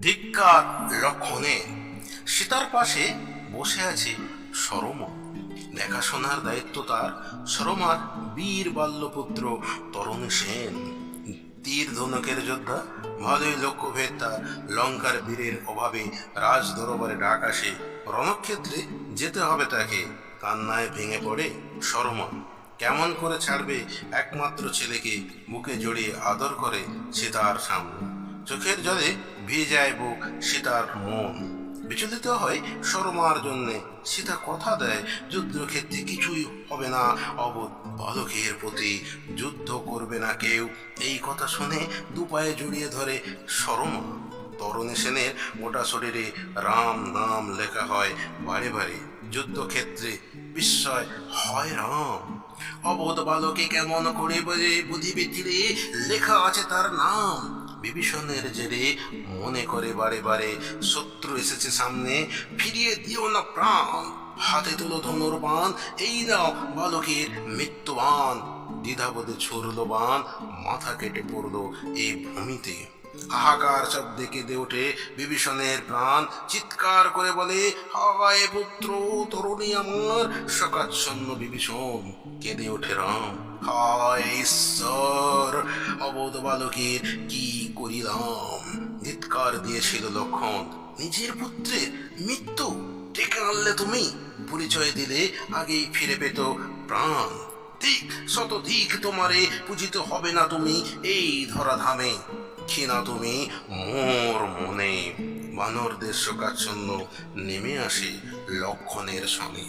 ধিক্কার লক্ষণে সীতার পাশে বসে আছে সরম। দেখাশোনার দায়িত্ব তার। সরমার বীর বাল্যপুত্র তরুণ সেন। তীর ধনুকের যোদ্ধা, ভালোই লক্ষ্যভেদ তার। লঙ্কার বীরের অভাবে রাজ দরবারে ডাক আসে। রণক্ষেত্রে যেতে হবে তাকে। কান্নায় ভেঙে পড়ে সরমা। কেমন করে ছাড়বে একমাত্র ছেলেকে বুকে জড়িয়ে আদর করে সীতার সামনে। চোখের জলে ভিজায় বুক সীতার মন। বিচলিত হয় শর্মার জন্যে। সীতা কথা দেয়, যুদ্ধক্ষেত্রে কিছুই হবে না। অবোধ বালকের প্রতি যুদ্ধ করবে না কেউ। এই কথা শুনে দুপায়ে জড়িয়ে ধরে শর্মা। তরুণী সেনের গোটা শরীরে রাম নাম লেখা হয় বারে বারে। যুদ্ধক্ষেত্রে বিস্ময় হয় রাম। অবোধ বালকে কেমন করে বলে তীরে লেখা আছে তার নাম। বিভীষণের জেরে মনে করে বারে বারে, শত্রু এসেছে সামনে, ফিরিয়ে দিও না প্রাণ। হাতে তুলো ধনুর বান এই নাও বালকের মৃত্যুবান দ্বিধাবোধে ছড়লো বান মাথা কেটে পড়ল এই ভূমিতে। হাহাকার শব্দে কেঁদে ওঠে বিভীষণের প্রাণ। চিৎকার করে বলে, হায় পুত্র, তরুণী আমার সকাচ্ছন্ন বিভীষণ, কেঁদে ওঠে রাম। হায় ঈশ্বর, অবোধ বালকের কি করিলাম? চিৎকার দিয়েছিল লক্ষণ, নিজের পুত্রের মৃত্যু ডেকে আনলে তুমি? পরিচয় দিলে আগেই ফিরে পেত প্রাণ। দিক শত দিক তোমারে পূজিত হবে না তুমি এই ধরাধামে। ক্ষীণা তুমি মোর মনে বানর দেশ শোকাচ্ছন্ন নেমে আসে লক্ষণের সঙ্গে।